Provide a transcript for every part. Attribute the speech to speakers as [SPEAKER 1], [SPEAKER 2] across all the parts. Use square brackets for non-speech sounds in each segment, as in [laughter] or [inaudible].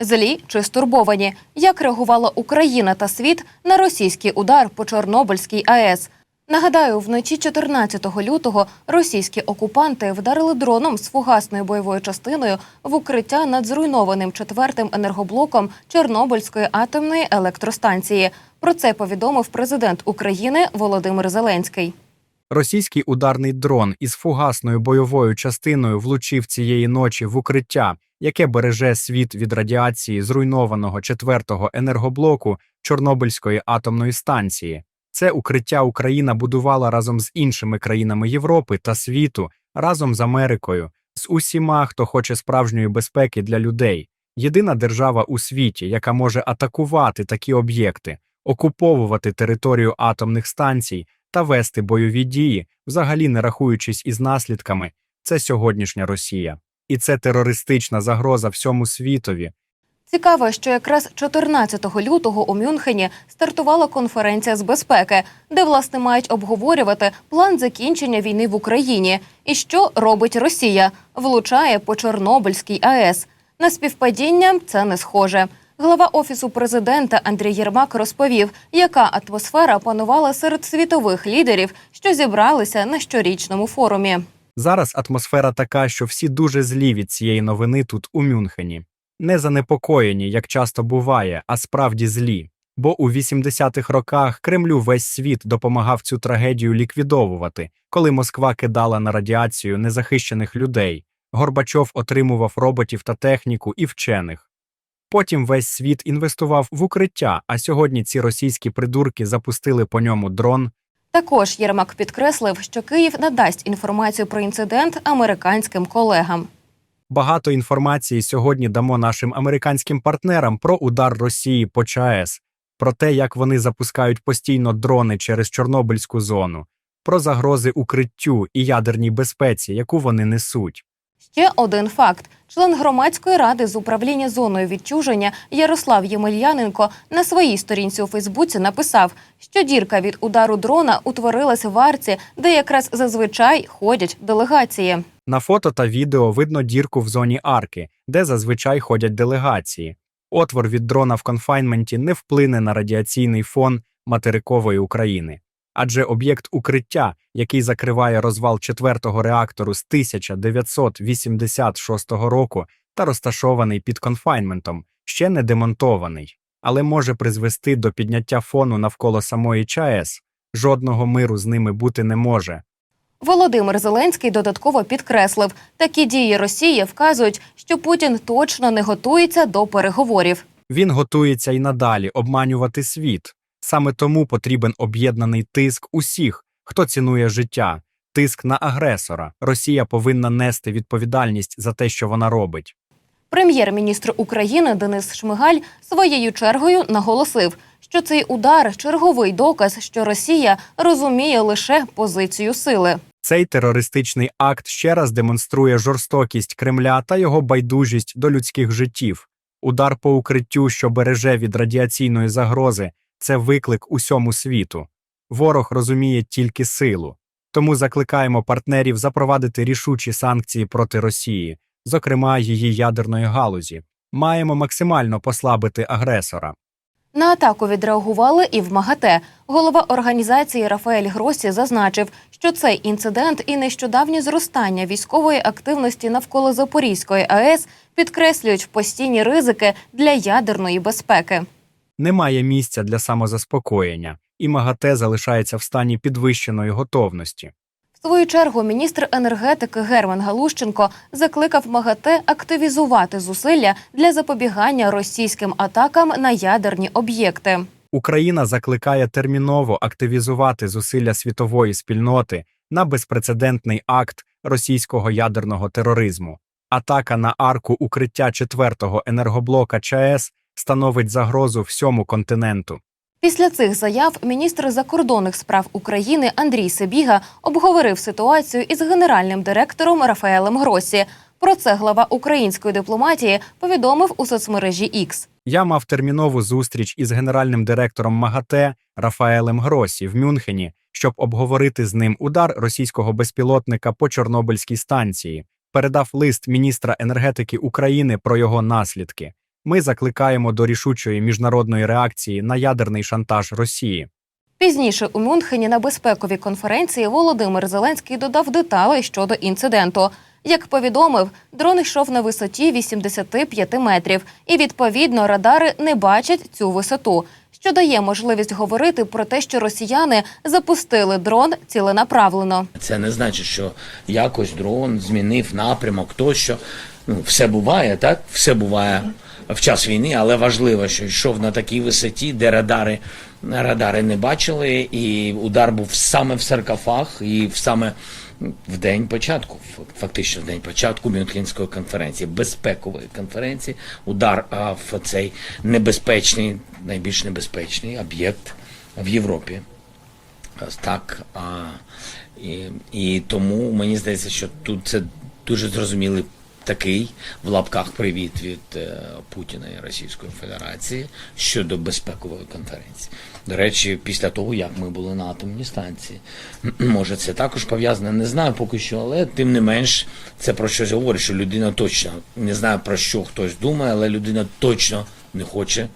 [SPEAKER 1] Злі чи стурбовані? Як реагувала Україна та світ на російський удар по Чорнобильській АЕС? Нагадаю, вночі 14 лютого російські окупанти вдарили дроном з фугасною бойовою частиною в укриття над зруйнованим четвертим енергоблоком Чорнобильської атомної електростанції. Про це повідомив президент України Володимир Зеленський.
[SPEAKER 2] Російський ударний дрон із фугасною бойовою частиною влучив цієї ночі в укриття, яке береже світ від радіації зруйнованого четвертого енергоблоку Чорнобильської атомної станції. Це укриття Україна будувала разом з іншими країнами Європи та світу, разом з Америкою, з усіма, хто хоче справжньої безпеки для людей. Єдина держава у світі, яка може атакувати такі об'єкти, окуповувати територію атомних станцій та вести бойові дії, взагалі не рахуючись із наслідками, це сьогоднішня Росія. І це терористична загроза всьому світові.
[SPEAKER 1] Цікаво, що якраз 14 лютого у Мюнхені стартувала конференція з безпеки, де власне мають обговорювати план закінчення війни в Україні і що робить Росія, влучає по Чорнобильській АЕС. На співпадіння це не схоже. Глава офісу президента Андрій Єрмак розповів, яка атмосфера панувала серед світових лідерів, що зібралися на щорічному форумі.
[SPEAKER 2] Зараз атмосфера така, що всі дуже злі від цієї новини тут у Мюнхені. Не занепокоєні, як часто буває, а справді злі. Бо у 80-х роках Кремлю весь світ допомагав цю трагедію ліквідовувати, коли Москва кидала на радіацію незахищених людей. Горбачов отримував роботів та техніку і вчених. Потім весь світ інвестував в укриття, а сьогодні ці російські придурки запустили по ньому дрон,
[SPEAKER 1] Також Єрмак підкреслив, що Київ надасть інформацію про інцидент американським колегам.
[SPEAKER 2] Багато інформації сьогодні дамо нашим американським партнерам про удар Росії по ЧАЕС, про те, як вони запускають постійно дрони через Чорнобильську зону, про загрози укриттю і ядерній безпеці, яку вони несуть.
[SPEAKER 1] Ще один факт: член громадської ради з управління зоною відчуження Ярослав Ємельяненко на своїй сторінці у Фейсбуці написав, що дірка від удару дрона утворилася в арці, де якраз зазвичай ходять делегації.
[SPEAKER 2] На фото та відео видно дірку в зоні арки, де зазвичай ходять делегації. Отвор від дрона в конфайнменті не вплине на радіаційний фон материкової України. Адже об'єкт укриття, який закриває розвал четвертого реактору з 1986 року та розташований під конфайнментом, ще не демонтований, але може призвести до підняття фону навколо самої ЧАЕС. Жодного миру з ними бути не може.
[SPEAKER 1] Володимир Зеленський додатково підкреслив, такі дії Росії вказують, що Путін точно не готується до переговорів.
[SPEAKER 2] Він готується й надалі обманювати світ. Саме тому потрібен об'єднаний тиск усіх, хто цінує життя, тиск на агресора. Росія повинна нести відповідальність за те, що вона робить.
[SPEAKER 1] Прем'єр-міністр України Денис Шмигаль своєю чергою наголосив, що цей удар черговий доказ, що Росія розуміє лише позицію сили.
[SPEAKER 2] Цей терористичний акт ще раз демонструє жорстокість Кремля та його байдужість до людських життів. Удар по укриттю, що береже від радіаційної загрози, це виклик усьому світу. Ворог розуміє тільки силу. Тому закликаємо партнерів запровадити рішучі санкції проти Росії, зокрема її ядерної галузі. Маємо максимально послабити агресора.
[SPEAKER 1] На атаку відреагували і в МАГАТЕ. Голова організації Рафаель Гросі зазначив, що цей інцидент і нещодавнє зростання військової активності навколо Запорізької АЕС підкреслюють постійні ризики для ядерної безпеки.
[SPEAKER 2] Немає місця для самозаспокоєння, і МАГАТЕ залишається в стані підвищеної готовності.
[SPEAKER 1] В свою чергу міністр енергетики Герман Галущенко закликав МАГАТЕ активізувати зусилля для запобігання російським атакам на ядерні об'єкти.
[SPEAKER 2] Україна закликає терміново активізувати зусилля світової спільноти на безпрецедентний акт російського ядерного тероризму. Атака на арку укриття четвертого енергоблока ЧАЕС становить загрозу всьому континенту.
[SPEAKER 1] Після цих заяв міністр закордонних справ України Андрій Себіга обговорив ситуацію із генеральним директором Рафаелем Гросі. Про це глава української дипломатії повідомив у соцмережі X.
[SPEAKER 2] Я мав термінову зустріч із генеральним директором МАГАТЕ Рафаелем Гросі в Мюнхені, щоб обговорити з ним удар російського безпілотника по Чорнобильській станції. Передав лист міністра енергетики України про його наслідки. Ми закликаємо до рішучої міжнародної реакції на ядерний шантаж Росії.
[SPEAKER 1] Пізніше у Мюнхені на безпековій конференції Володимир Зеленський додав деталей щодо інциденту. Як повідомив, дрон йшов на висоті 85 метрів, і відповідно радари не бачать цю висоту, що дає можливість говорити про те, що росіяни запустили дрон ціленаправлено.
[SPEAKER 3] Це не значить, що якось дрон змінив напрямок, тощо. Ну, все буває, так? Все буває в час війни, але важливо, що йшов на такій висоті, де радари, радари не бачили, і удар був саме в саркофаг і саме в день початку, фактично в день початку Мюнхенської конференції, безпекової конференції, удар в цей небезпечний, найбільш небезпечний об'єкт в Європі. Так. І, і тому мені здається, що тут це дуже зрозумілий такий в лапках привіт від е, Путіна і Російської Федерації щодо безпекової конференції. До речі, після того, як ми були на атомній станції, [clears throat] може це також пов'язане, не знаю поки що, але тим не менш це про щось говорить, що людина точно не знаю про що хтось думає, але людина точно не хоче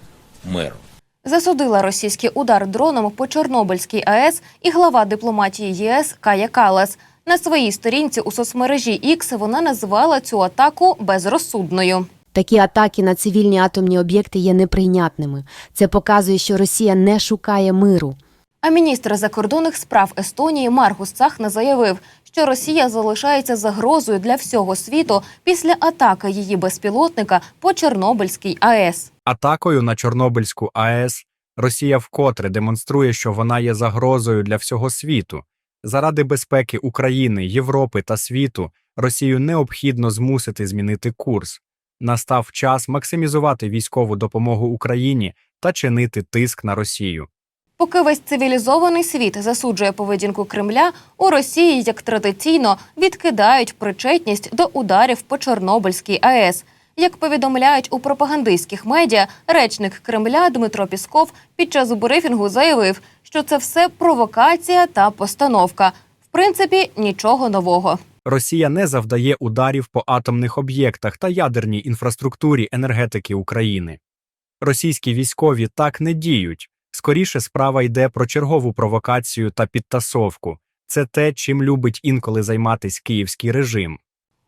[SPEAKER 3] миру.
[SPEAKER 1] Засудила російський удар дроном по Чорнобильській АЕС і глава дипломатії ЄС Кая Калас. На своїй сторінці у соцмережі X вона назвала цю атаку безрозсудною.
[SPEAKER 4] Такі атаки на цивільні атомні об'єкти є неприйнятними. Це показує, що Росія не шукає миру.
[SPEAKER 1] А міністр закордонних справ Естонії Маргус Цахна заявив, що Росія залишається загрозою для всього світу після атаки її безпілотника по Чорнобильській АЕС.
[SPEAKER 2] Атакою на Чорнобильську АЕС Росія вкотре демонструє, що вона є загрозою для всього світу. Заради безпеки України, Європи та світу Росію необхідно змусити змінити курс. Настав час максимізувати військову допомогу Україні та чинити тиск на Росію.
[SPEAKER 1] Поки весь цивілізований світ засуджує поведінку Кремля, у Росії, як традиційно, відкидають причетність до ударів по Чорнобильській АЕС. Як повідомляють у пропагандистських медіа, речник Кремля Дмитро Пісков під час брифінгу заявив, що це все провокація та постановка. В принципі, нічого нового.
[SPEAKER 2] Росія не завдає ударів по атомних об'єктах та ядерній інфраструктурі енергетики України. Російські військові так не діють. Скоріше справа йде про чергову провокацію та підтасовку. Це те, чим любить інколи займатись київський режим.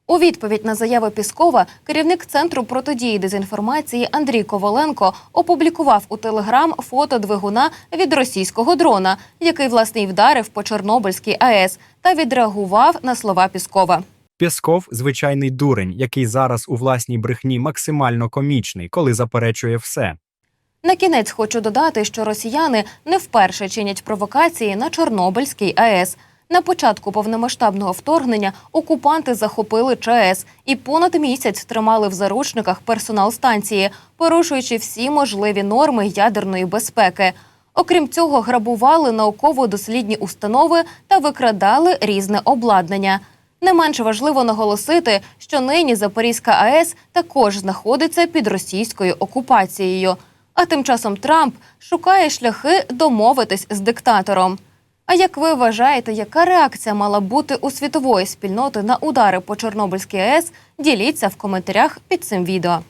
[SPEAKER 1] У відповідь на заяву Піскова керівник центру протидії дезінформації Андрій Коваленко опублікував у Телеграм фото двигуна від російського дрона, який власне й вдарив по Чорнобильській АЕС, та відреагував на слова Піскова.
[SPEAKER 2] Пєсков звичайний дурень, який зараз у власній брехні максимально комічний, коли заперечує все.
[SPEAKER 1] На кінець хочу додати, що росіяни не вперше чинять провокації на Чорнобильській АЕС. На початку повномасштабного вторгнення окупанти захопили ЧАЕС і понад місяць тримали в заручниках персонал станції, порушуючи всі можливі норми ядерної безпеки. Окрім цього, грабували науково-дослідні установи та викрадали різне обладнання. Не менш важливо наголосити, що нині Запорізька АЕС також знаходиться під російською окупацією. А тим часом Трамп шукає шляхи домовитись з диктатором. А як ви вважаєте, яка реакція мала бути у світової спільноти на удари по Чорнобильській АЕС? Діліться в коментарях під цим відео.